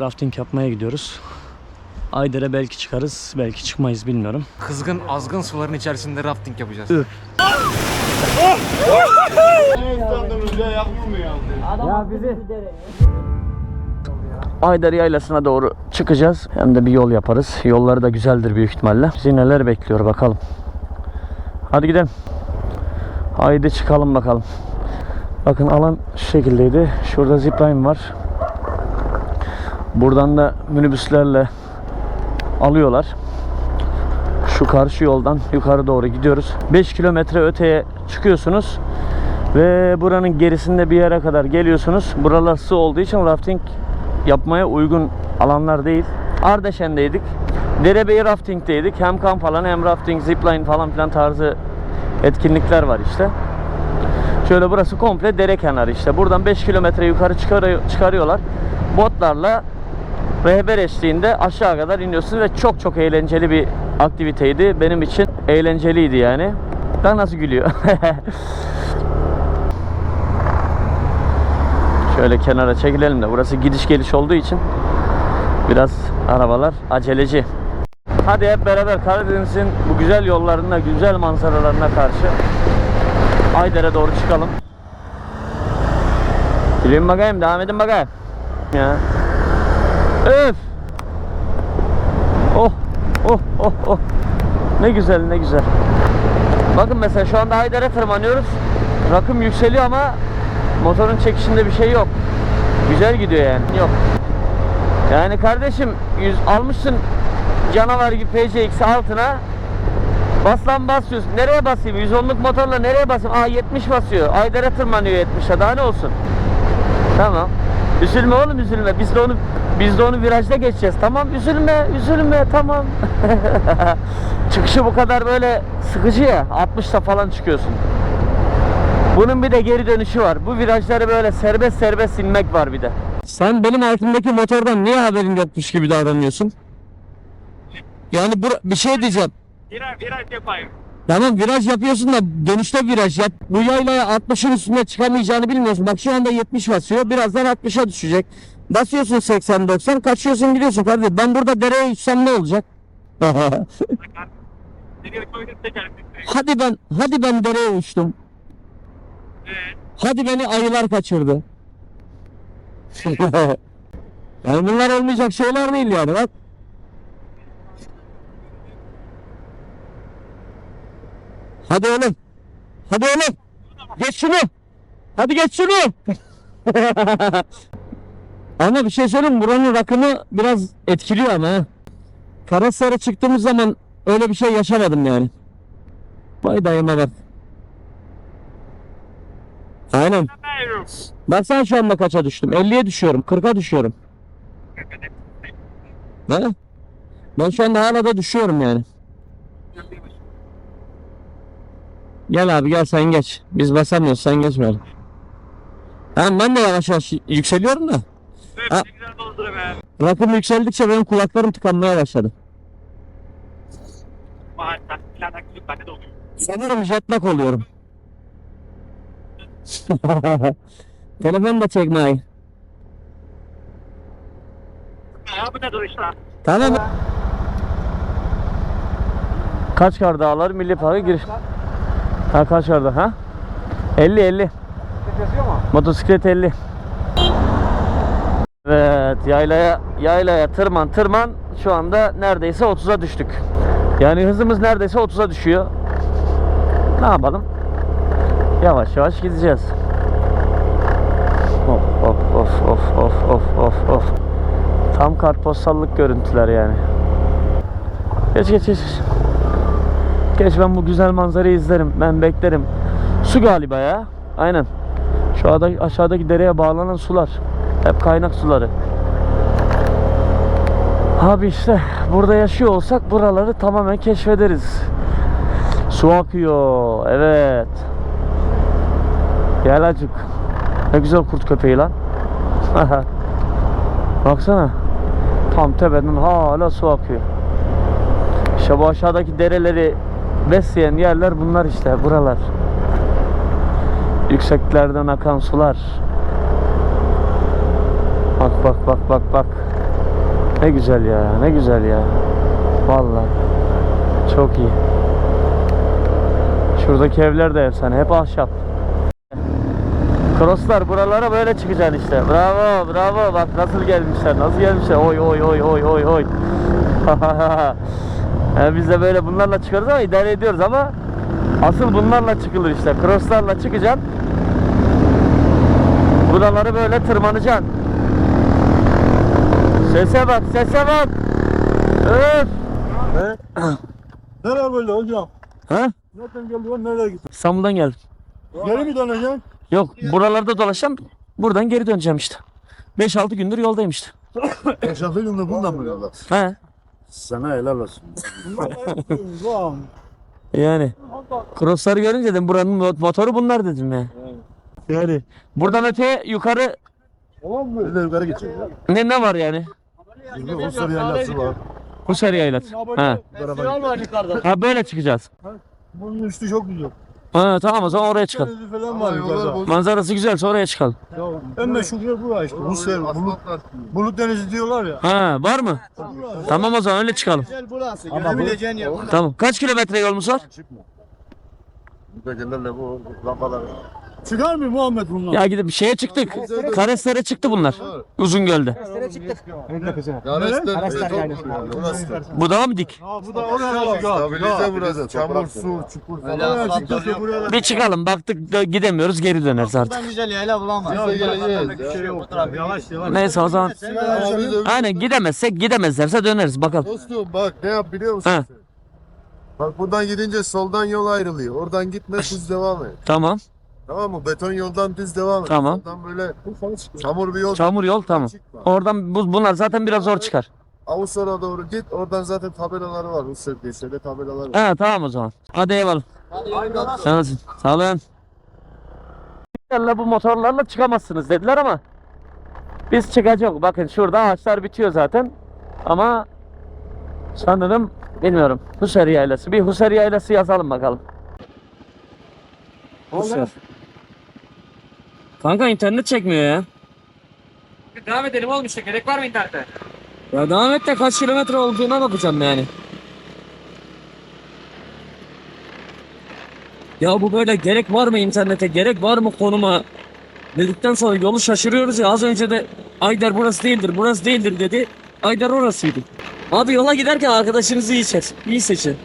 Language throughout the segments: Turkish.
rafting yapmaya gidiyoruz. Ayder'e belki çıkarız, belki çıkmayız bilmiyorum. Kızgın azgın suların içerisinde rafting yapacağız. Üf. Ayder Yaylası'na doğru çıkacağız. Hem de bir yol yaparız. Yolları da güzeldir büyük ihtimalle. Bizi neler bekliyor bakalım. Hadi gidelim. Haydi çıkalım bakalım. Bakın alan şu şekildeydi. Şurada zipline var. Buradan da minibüslerle alıyorlar. Şu karşı yoldan yukarı doğru gidiyoruz. 5 kilometre öteye çıkıyorsunuz. Ve buranın gerisinde bir yere kadar geliyorsunuz. Buralar su olduğu için rafting yapmaya uygun alanlar değil. Ardeşen'deydik. Derebeyi rafting'deydik. Hem kamp alanı hem rafting, zipline falan filan tarzı etkinlikler var işte. Şöyle burası komple dere kenarı işte. Buradan 5 kilometre yukarı çıkarıyor- çıkarıyorlar. Botlarla rehber eşliğinde aşağı kadar iniyorsun ve çok çok eğlenceli bir aktiviteydi. Benim için eğlenceliydi yani. Bak nasıl gülüyor. Şöyle kenara çekilelim de burası gidiş geliş olduğu için biraz arabalar aceleci. Hadi hep beraber Karadeniz'in bu güzel yollarına, güzel manzaralarına karşı Ayder'e doğru çıkalım. Gülün bakayım, devam edin bakayım. Ya. Öf! Oh, oh, oh, oh. Ne güzel, ne güzel. Bakın mesela şu anda Ayder'e tırmanıyoruz. Rakım yükseliyor ama motorun çekişinde bir şey yok. Güzel gidiyor yani. Yok. Yani kardeşim yüz almışsın canavar gibi PCX altına Bas lan basıyorsun. Nereye basayım? 110'luk motorla nereye basayım? Aa 70 basıyor. Ayder'e tırmanıyor 70'e. Daha ne olsun? Tamam. Üzülme oğlum üzülme. Biz de onu biz de onu virajda geçeceğiz. Tamam üzülme, üzülme. Tamam. Çıkışı bu kadar böyle sıkıcı ya. 60'ta falan çıkıyorsun. Bunun bir de geri dönüşü var. Bu virajları böyle serbest serbest inmek var bir de. Sen benim altımdaki motordan niye haberin yokmuş gibi davranıyorsun? Yani bir şey diyeceğim. Viraj, viraj yapayım. Tamam viraj yapıyorsun da dönüşte viraj yap. Bu yaylaya 60'ın üstünde çıkamayacağını bilmiyorsun. Bak şu anda 70 basıyor. Birazdan 60'a düşecek. Basıyorsun 80-90 kaçıyorsun gidiyorsun kardeşim. Ben burada dereye düşsem ne olacak? Hadi ben hadi ben dereye uçtum. Evet. Hadi beni ayılar kaçırdı. yani bunlar olmayacak şeyler değil yani bak. Hadi oğlum. Hadi oğlum. Geç şunu. Hadi geç şunu. ama bir şey söyleyeyim buranın rakımı biraz etkiliyor ama. Karasar'a çıktığımız zaman öyle bir şey yaşamadım yani. Vay dayıma bak. Aynen. Baksana şu anda kaça düştüm? 50'ye düşüyorum. 40'a düşüyorum. Ne? Ben şu anda hala da düşüyorum yani. Gel abi gel sen geç. Biz basamıyoruz sen geçmeyelim. Tamam ben de yavaş yavaş yükseliyorum da. Ha. ne güzel doldur be. Rakım yükseldikçe benim kulaklarım tıkanmaya başladı. Mahalleden filan akıllı bende de oluyor. Sanırım jetlag oluyorum. Telefon da çekmeyi. Ya bu ne dur işte. Tamam. Kaçkar Dağları Milli Park'a giriş. Ha Kaçkar'da ha? 50 50. Yazıyor mu? Motosiklet 50. Evet yaylaya yaylaya tırman tırman şu anda neredeyse 30'a düştük. Yani hızımız neredeyse 30'a düşüyor. Ne yapalım? Yavaş yavaş gideceğiz. Of of of of of of of. Tam kartpostallık görüntüler yani. Geç geç geç. Geç ben bu güzel manzarayı izlerim. Ben beklerim. Su galiba ya. Aynen. Şu aşağıdaki dereye bağlanan sular. Hep kaynak suları. Abi işte burada yaşıyor olsak buraları tamamen keşfederiz. Su akıyor. Evet. Gel acık. Ne güzel kurt köpeği lan. Baksana. Tam tepeden hala su akıyor. İşte bu aşağıdaki dereleri besleyen yerler bunlar işte buralar. Yükseklerden akan sular. Bak bak bak bak bak. Ne güzel ya, ne güzel ya. Vallahi çok iyi. Şuradaki evler de efsane, hep ahşap. Crosslar buralara böyle çıkacaksın işte. Bravo, bravo. Bak nasıl gelmişler, nasıl gelmişler. Oy oy oy oy oy oy. yani biz de böyle bunlarla çıkarız ama idare ediyoruz ama asıl bunlarla çıkılır işte. Crosslarla çıkacaksın. Buraları böyle tırmanacaksın. Sese bak, sese bak. Öf. Nereye böyle hocam? Ha? Nereden geliyorsun nereye gidiyorsun? İstanbul'dan geldim. Geri mi döneceksin? Yok, buralarda dolaşacağım. Buradan geri döneceğim işte. 5-6 gündür yoldayım işte. Yaşadığı günde bundan mı yola? He. Sana helal olsun. Ulan. Yani. Crossları görünce dedim buranın mo- motoru bunlar dedim ya. Yani. Buradan öteye yukarı Tamam mı? Yukarı geçecek ya. ne ne var yani? Burada Uluslar yaylası var. Husar yaylat. Ha. ha böyle çıkacağız. Bunun üstü çok güzel. Ha tamam o zaman oraya çıkalım. Denizi falan var yukarıda. Manzarası güzelse oraya çıkalım. En meşhur yer bura işte. Rusya, Bulut, Bulut Denizi diyorlar ya. Ha var mı? Tamam o zaman öyle çıkalım. Gel burası. Gelebileceğin yer. Tamam. Kaç kilometre yolumuz var? Bu gecelerle bu lambalar. Çıkar mı Muhammed bunlar? Ya gidip şeye çıktık. Kareslere çıktı bunlar. Uzungöl'de. Bu daha mı dik? Ha bu da oraya çıkar. Stabilize burası. Çamur, su, çukur falan. Bir çıkalım baktık da gidemiyoruz geri döneriz artık. güzel yayla bulamaz. Yavaş yavaş. Neyse o zaman. Aynen gidemezsek gidemezlerse döneriz bakalım. Dostum bak ne yap biliyor musun Ha. Bak buradan gidince soldan yol ayrılıyor. Oradan gitme düz devam et. Tamam. Tamam mı? Beton yoldan düz devam et. Tamam. Oradan böyle çamur bir yol. Çamur yol tamam. Çıkma. Oradan bu, bunlar zaten biraz zor çıkar. Avuslara doğru git. Oradan zaten tabelaları var. Rusya Beşik'te tabelaları var. Ha tamam o zaman. Hadi eyvallah. Sağ olasın. Sağ olun. bu motorlarla çıkamazsınız dediler ama biz çıkacağız. Bakın şurada ağaçlar bitiyor zaten. Ama sanırım bilmiyorum. Husari Yaylası. Bir Husari Yaylası yazalım bakalım. Husar. Kanka internet çekmiyor ya. Devam edelim oğlum işte. Gerek var mı internete? Ya devam et de kaç kilometre olduğuna bakacağım yani. Ya bu böyle gerek var mı internete, gerek var mı konuma? Dedikten sonra yolu şaşırıyoruz ya az önce de Ayder burası değildir, burası değildir dedi. Ayder orasıydı. Abi yola giderken arkadaşınızı iyi seç, iyi seçin.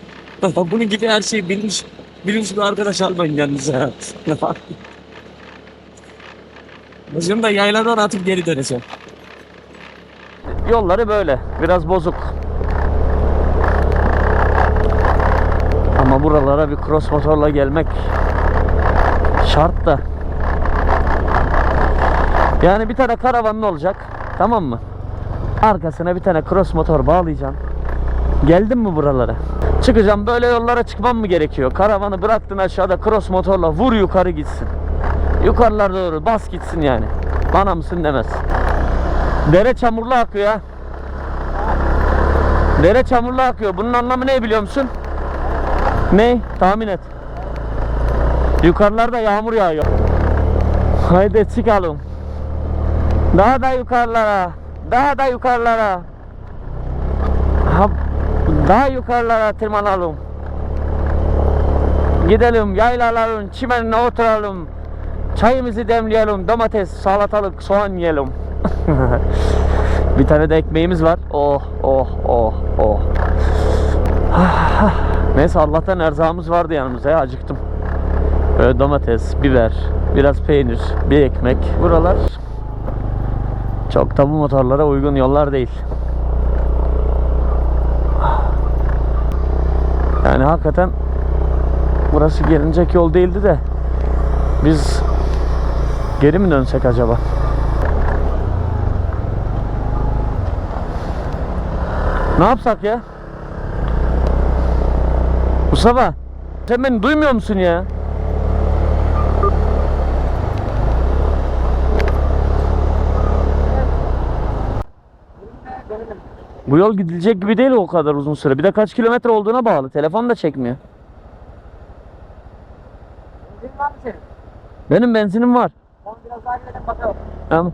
Bunun gibi her şeyi bilmiş, bilmiş bir arkadaş almayın yanınıza. Bizim de yayladan atıp geri döneceğim. Yolları böyle. Biraz bozuk. Ama buralara bir cross motorla gelmek şart da. Yani bir tane karavanın olacak. Tamam mı? Arkasına bir tane cross motor bağlayacaksın. Geldin mi buralara? Çıkacağım böyle yollara çıkmam mı gerekiyor? Karavanı bıraktın aşağıda cross motorla vur yukarı gitsin. Yukarılara doğru bas gitsin yani. Bana mısın demez. Dere çamurlu akıyor. Dere çamurlu akıyor. Bunun anlamı ne biliyor musun? Ne? Tahmin et. Yukarılarda yağmur yağıyor. Haydi çıkalım. Daha da yukarılara. Daha da yukarılara. Ha, daha yukarılara tırmanalım. Gidelim yaylaların çimenine oturalım. Çayımızı demleyelim. Domates, salatalık, soğan yiyelim. Bir tane de ekmeğimiz var. Oh oh oh oh. Neyse Allah'tan erzağımız vardı yanımızda ya acıktım. Böyle domates, biber, biraz peynir, bir ekmek. Buralar çok da bu motorlara uygun yollar değil. Yani hakikaten burası gelinecek yol değildi de biz geri mi dönsek acaba? Ne yapsak ya? Mustafa sen beni duymuyor musun ya? Bu yol gidilecek gibi değil o kadar uzun süre. Bir de kaç kilometre olduğuna bağlı. Telefon da çekmiyor. Benim benzinim var. Biraz daha gidelim bakalım. Tamam.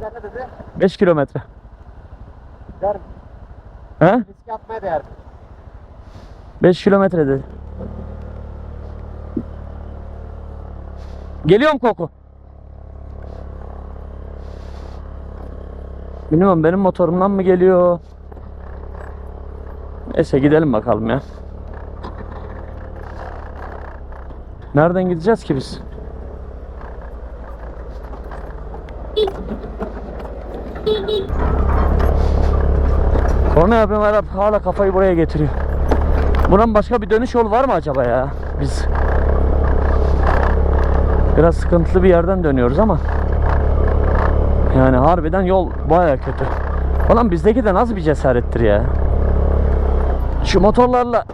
Ne dedi? 5 kilometre. Der, He? riske atmaya değer. 5 kilometre dedi. Geliyor mu koku? Bilmiyorum benim motorumdan mı geliyor? Neyse gidelim bakalım ya. Nereden gideceğiz ki biz? Korna yapıyorum hala, hala kafayı buraya getiriyor. Buranın başka bir dönüş yolu var mı acaba ya? Biz biraz sıkıntılı bir yerden dönüyoruz ama yani harbiden yol baya kötü. Ulan bizdeki de nasıl bir cesarettir ya? Şu motorlarla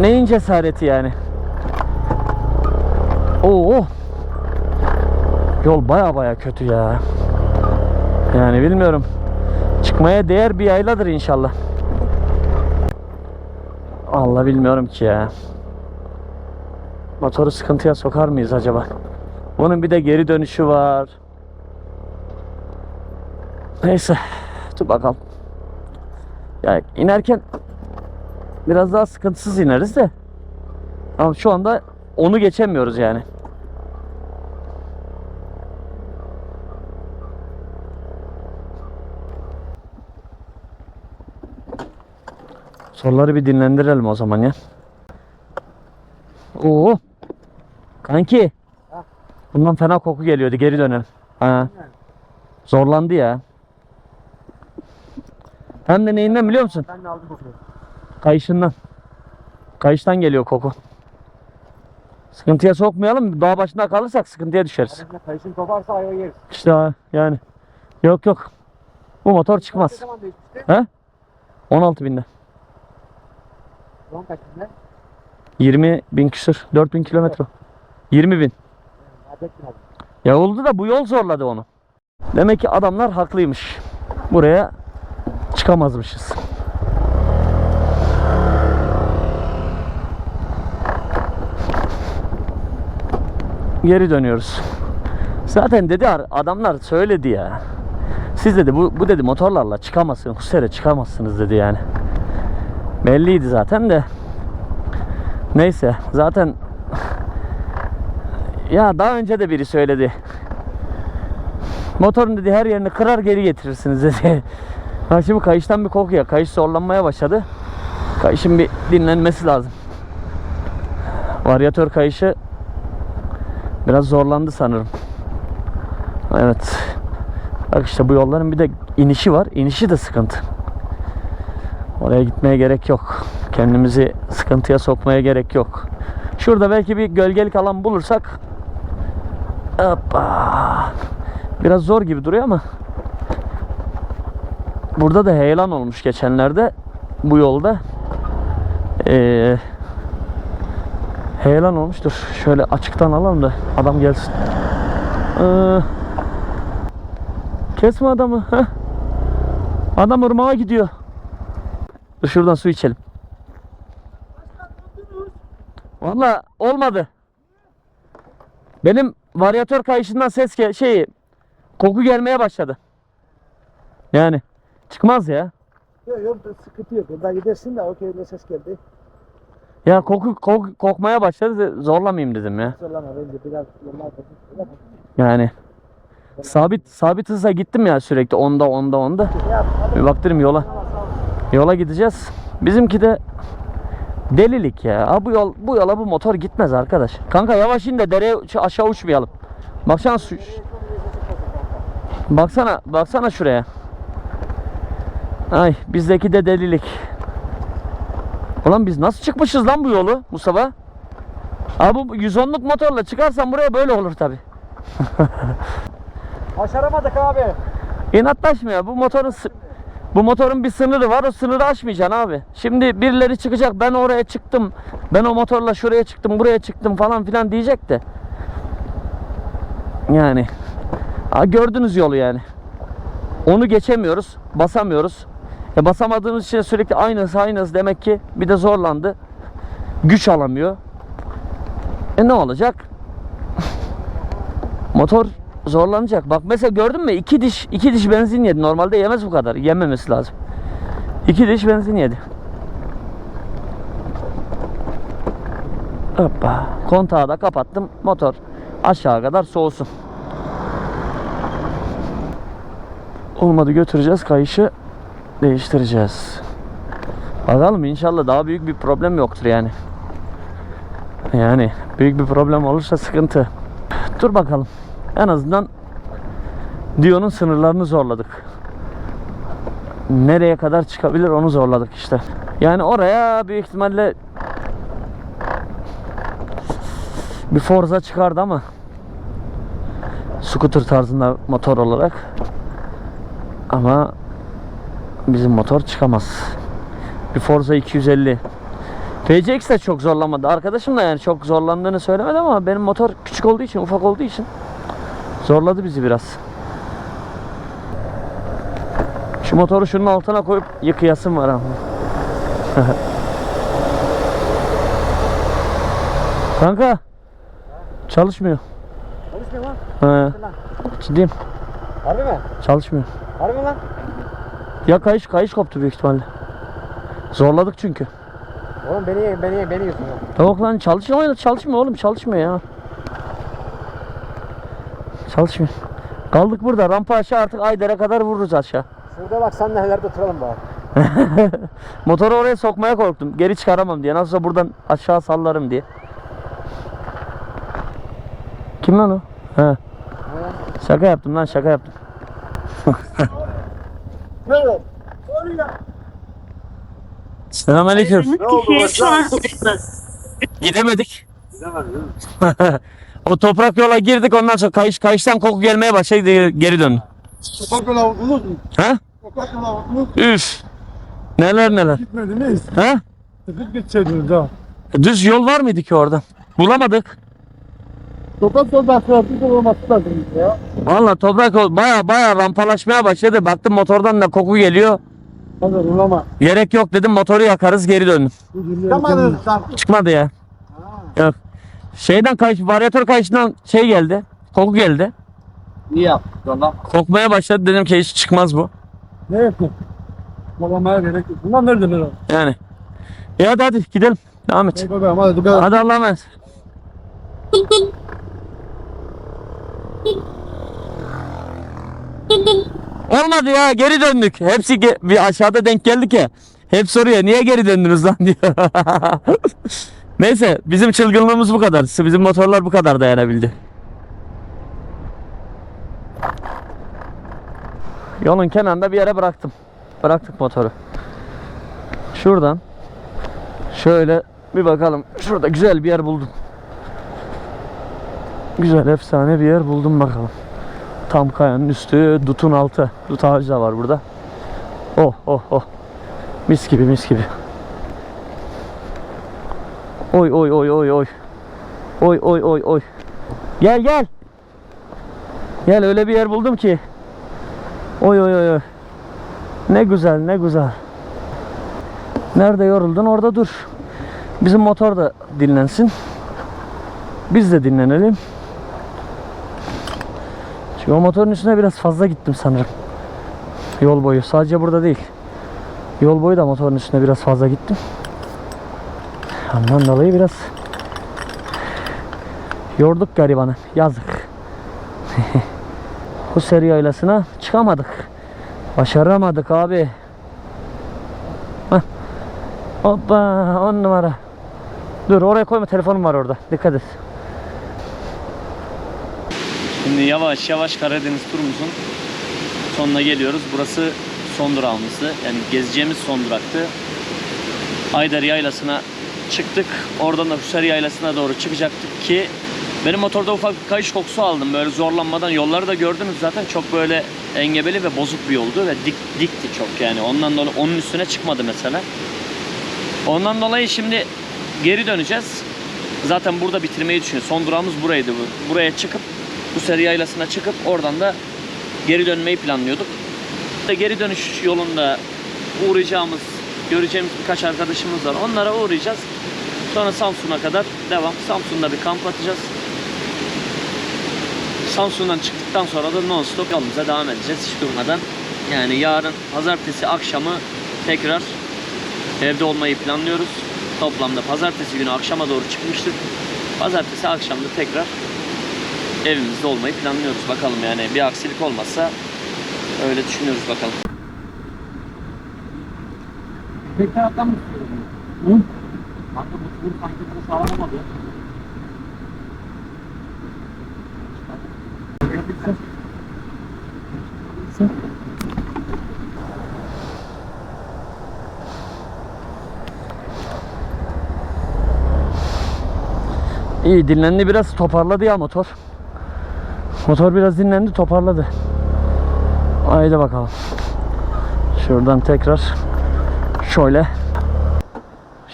neyin cesareti yani? Oo. Yol baya baya kötü ya. Yani bilmiyorum. Çıkmaya değer bir yayladır inşallah. Allah bilmiyorum ki ya. Motoru sıkıntıya sokar mıyız acaba? Bunun bir de geri dönüşü var. Neyse. Dur bakalım. Ya inerken biraz daha sıkıntısız ineriz de. Ama şu anda onu geçemiyoruz yani. Soruları bir dinlendirelim o zaman ya. Oo. Kanki. Bundan fena koku geliyordu. Geri dönelim. Ha. Zorlandı ya. Hem de neyinden biliyor musun? Ben de aldım kokuyu. Kayışından. Kayıştan geliyor koku. Sıkıntıya sokmayalım. Dağ başında kalırsak sıkıntıya düşeriz. Kayışın koparsa ayva yeriz. İşte ha, yani. Yok yok. Bu motor Ne çıkmaz. zaman değişti? He? 16 binde. Son kaçında? 20 bin küsür. 4 bin kilometre. 20 bin. Ya oldu da bu yol zorladı onu. Demek ki adamlar haklıymış. Buraya çıkamazmışız. Geri dönüyoruz. Zaten dedi ar- adamlar söyledi ya. Siz dedi bu, bu dedi motorlarla çıkamazsınız. Husere çıkamazsınız dedi yani. Belliydi zaten de. Neyse zaten ya daha önce de biri söyledi. Motorun dedi her yerini kırar geri getirirsiniz dedi. Ha şimdi kayıştan bir kokuyor. Kayış zorlanmaya başladı. Kayışın bir dinlenmesi lazım. Varyatör kayışı biraz zorlandı sanırım. Evet. Bak işte bu yolların bir de inişi var. İnişi de sıkıntı. Oraya gitmeye gerek yok. Kendimizi sıkıntıya sokmaya gerek yok. Şurada belki bir gölgelik alan bulursak Hoppa. Biraz zor gibi duruyor ama burada da heyelan olmuş geçenlerde bu yolda. Ee, heyelan olmuş. Dur şöyle açıktan alalım da adam gelsin. Ee, kesme adamı. Heh. Adam ırmağa gidiyor. Dur şuradan su içelim. Valla olmadı. Benim varyatör kayışından ses gel şeyi koku gelmeye başladı. Yani çıkmaz ya. Yok yok sıkıntı yok. Buradan gidersin de okey ne ses geldi. Ya koku, koku kokmaya başladı zorlamayayım dedim ya. Zorlama bence biraz da. Yani sabit sabit hızla gittim ya sürekli onda onda onda. Bir baktırım yola. Yola gideceğiz. Bizimki de delilik ya. Ha, bu yol bu yola bu motor gitmez arkadaş. Kanka yavaş in de dereye aşağı uçmayalım. Baksana su, Baksana, baksana şuraya. Ay bizdeki de delilik. Ulan biz nasıl çıkmışız lan bu yolu Mustafa? Abi bu 110'luk motorla çıkarsan buraya böyle olur tabi. Başaramadık abi. İnatlaşma ya. Bu motorun bu motorun bir sınırı var. O sınırı aşmayacaksın abi. Şimdi birileri çıkacak. Ben oraya çıktım. Ben o motorla şuraya çıktım, buraya çıktım falan filan diyecek de. Yani ha, gördünüz yolu yani. Onu geçemiyoruz, basamıyoruz. E basamadığımız için sürekli aynı hız aynı hız demek ki bir de zorlandı. Güç alamıyor. E ne olacak? Motor zorlanacak. Bak mesela gördün mü? İki diş iki diş benzin yedi. Normalde yemez bu kadar. Yememesi lazım. İki diş benzin yedi. Hoppa. Kontağı da kapattım. Motor aşağı kadar soğusun. Olmadı götüreceğiz kayışı değiştireceğiz. Bakalım inşallah daha büyük bir problem yoktur yani. Yani büyük bir problem olursa sıkıntı. Dur bakalım. En azından Dio'nun sınırlarını zorladık. Nereye kadar çıkabilir onu zorladık işte. Yani oraya büyük ihtimalle bir Forza çıkardı ama scooter tarzında motor olarak ama bizim motor çıkamaz. Bir Forza 250 PCX de çok zorlamadı. Arkadaşım da yani çok zorlandığını söylemedi ama benim motor küçük olduğu için, ufak olduğu için zorladı bizi biraz. Şu motoru şunun altına koyup yıkayasım var ama. Kanka. Çalışmıyor. Konuşmuyor lan. He. Ciddiyim. Harbi mi? Çalışmıyor. Harbi lan? Ya kayış kayış koptu büyük ihtimalle. Zorladık çünkü. Oğlum beni beni beni ya. Yok lan çalışmıyor çalışmıyor oğlum çalışmıyor ya. Çalışmıyor. Kaldık burada rampa aşağı artık Ayder'e kadar vururuz aşağı. Şurada bak sen nelerde oturalım bari. Motoru oraya sokmaya korktum. Geri çıkaramam diye. Nasılsa buradan aşağı sallarım diye. Kim lan o? He. Şaka yaptım lan şaka yaptım. Evet. Selamünaleyküm. Ne oldu başkan? Gidemedik. o toprak yola girdik ondan sonra kayış kayıştan koku gelmeye başladı geri döndüm. Sokak yola vurdunuz mu? Ha? Sokak yola vurdunuz Üf. Neler neler. Gitmediniz. Ha? Sıkıp geçseydiniz ha. Düz yol var mıydı ki orada? Bulamadık. Sokak yolda trafik olması lazım ya. Valla toprak yol baya baya rampalaşmaya başladı. Baktım motordan da koku geliyor. Hadi ulama. Gerek yok dedim motoru yakarız geri döndüm. Çıkmadı ya. Yok. Şeyden kayış, varyatör kayışından şey geldi. Koku geldi. İyi yaptın lan. Kokmaya başladı dedim ki hiç çıkmaz bu. Ne yaptın? Babamaya gerek yok. Bunlar nerede lan? Yani. E hadi hadi gidelim. Devam et. Hey babam hadi dikkat et. Hadi Allah'a emanet. Olmadı ya geri döndük. Hepsi ge- bir aşağıda denk geldik ya. Hep soruyor niye geri döndünüz lan diyor. Neyse bizim çılgınlığımız bu kadar. Bizim motorlar bu kadar dayanabildi. Yolun kenarında bir yere bıraktım. Bıraktık motoru. Şuradan şöyle bir bakalım. Şurada güzel bir yer buldum. Güzel efsane bir yer buldum bakalım. Tam kayanın üstü, dutun altı. Dut ağacı da var burada. Oh oh oh. Mis gibi mis gibi. Oy oy oy oy oy. Oy oy oy oy. Gel gel. Gel öyle bir yer buldum ki. Oy oy oy. Ne güzel ne güzel. Nerede yoruldun orada dur. Bizim motor da dinlensin. Biz de dinlenelim. Çünkü o motorun üstüne biraz fazla gittim sanırım. Yol boyu. Sadece burada değil. Yol boyu da motorun üstüne biraz fazla gittim. Ondan dolayı biraz yorduk garibanı. Yazık. Bu seri yaylasına çıkamadık. Başaramadık abi. Hah. Hoppa on numara. Dur oraya koyma telefonum var orada. Dikkat et. Şimdi yavaş yavaş Karadeniz turumuzun sonuna geliyoruz. Burası son durağımızdı. Yani gezeceğimiz son duraktı. Ayder Yaylası'na çıktık. Oradan da Hüser Yaylası'na doğru çıkacaktık ki benim motorda ufak bir kayış kokusu aldım. Böyle zorlanmadan yolları da gördünüz zaten çok böyle engebeli ve bozuk bir yoldu ve dik dikti çok yani. Ondan dolayı onun üstüne çıkmadı mesela. Ondan dolayı şimdi geri döneceğiz. Zaten burada bitirmeyi düşünüyoruz. Son durağımız buraydı bu. Buraya çıkıp bu seri yaylasına çıkıp oradan da geri dönmeyi planlıyorduk. Geri dönüş yolunda uğrayacağımız, göreceğimiz birkaç arkadaşımız var. Onlara uğrayacağız. Sonra Samsun'a kadar devam. Samsun'da bir kamp atacağız. Samsun'dan çıktıktan sonra da non stop yolumuza devam edeceğiz hiç durmadan. Yani yarın pazartesi akşamı tekrar evde olmayı planlıyoruz. Toplamda pazartesi günü akşama doğru çıkmıştık. Pazartesi akşam da tekrar evimizde olmayı planlıyoruz. Bakalım yani bir aksilik olmazsa öyle düşünüyoruz bakalım. Tek taraftan mı? Hı? Kanka bu tuğur sanki bunu sağlamadı. İyi dinlendi biraz toparladı ya motor. Motor biraz dinlendi toparladı. Haydi bakalım. Şuradan tekrar şöyle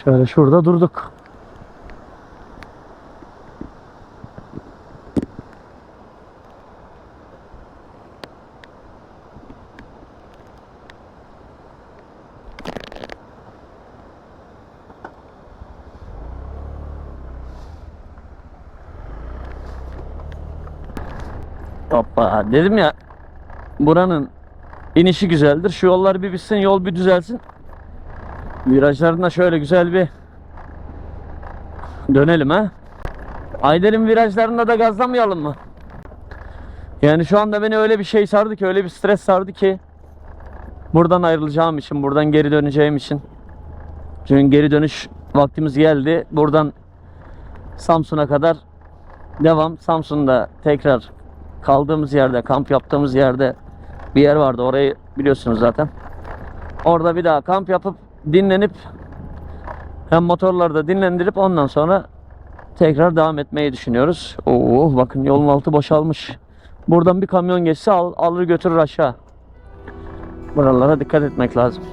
şöyle şurada durduk. Hoppa dedim ya buranın inişi güzeldir. Şu yollar bir bitsin yol bir düzelsin. Virajlarında şöyle güzel bir dönelim ha. Ayder'in virajlarında da gazlamayalım mı? Yani şu anda beni öyle bir şey sardı ki öyle bir stres sardı ki buradan ayrılacağım için buradan geri döneceğim için. Çünkü geri dönüş vaktimiz geldi. Buradan Samsun'a kadar devam. Samsun'da tekrar kaldığımız yerde, kamp yaptığımız yerde bir yer vardı. Orayı biliyorsunuz zaten. Orada bir daha kamp yapıp dinlenip hem motorları da dinlendirip ondan sonra tekrar devam etmeyi düşünüyoruz. Oo bakın yolun altı boşalmış. Buradan bir kamyon geçse al- alır götürür aşağı. Buralara dikkat etmek lazım.